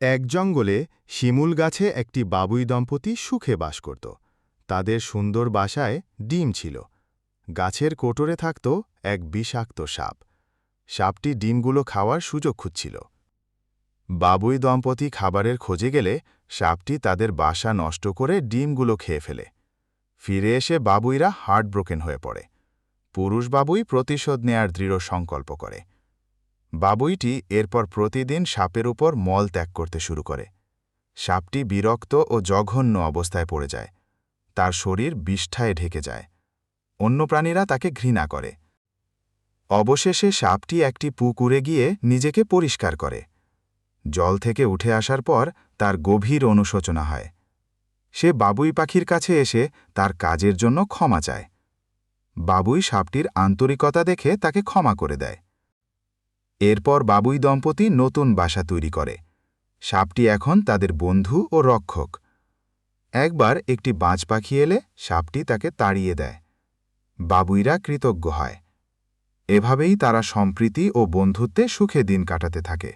এক জঙ্গলে শিমুল গাছে একটি বাবুই দম্পতি সুখে বাস করত। তাদের সুন্দর বাসায় ডিম ছিল। গাছের কোটরে থাকত এক বিষাক্ত সাপ। সাপটি ডিমগুলো খাওয়ার সুযোগ খুঁজছিল। বাবুই দম্পতি খাবারের খোঁজে গেলে সাপটি তাদের বাসা নষ্ট করে ডিমগুলো খেয়ে ফেলে। ফিরে এসে বাবুইরা হার্টব্রোকেন হয়ে পড়ে। পুরুষ বাবুই প্রতিশোধ নেয়ার দৃঢ় সংকল্প করে। বাবুইটি এরপর প্রতিদিন সাপের উপর মল ত্যাগ করতে শুরু করে। সাপটি বিরক্ত ও জঘন্য অবস্থায় পড়ে যায়। তার শরীর বিষ্ঠায় ঢেকে যায়। অন্য প্রাণীরা তাকে ঘৃণা করে। অবশেষে সাপটি একটি পুকুরে গিয়ে নিজেকে পরিষ্কার করে। জল থেকে উঠে আসার পর তার গভীর অনুশোচনা হয়। সে বাবুই পাখির কাছে এসে তার কাজের জন্য ক্ষমা চায়। বাবুই সাপটির আন্তরিকতা দেখে তাকে ক্ষমা করে দেয়। এরপর বাবুই দম্পতি নতুন বাসা তৈরি করে। সাপটি এখন তাদের বন্ধু ও রক্ষক। একবার একটি বাজ পাখি এলে সাপটি তাকে তাড়িয়ে দেয়। বাবুইরা কৃতজ্ঞ হয়। এভাবেই তারা সম্প্রীতি ও বন্ধুত্বে সুখে দিন কাটাতে থাকে।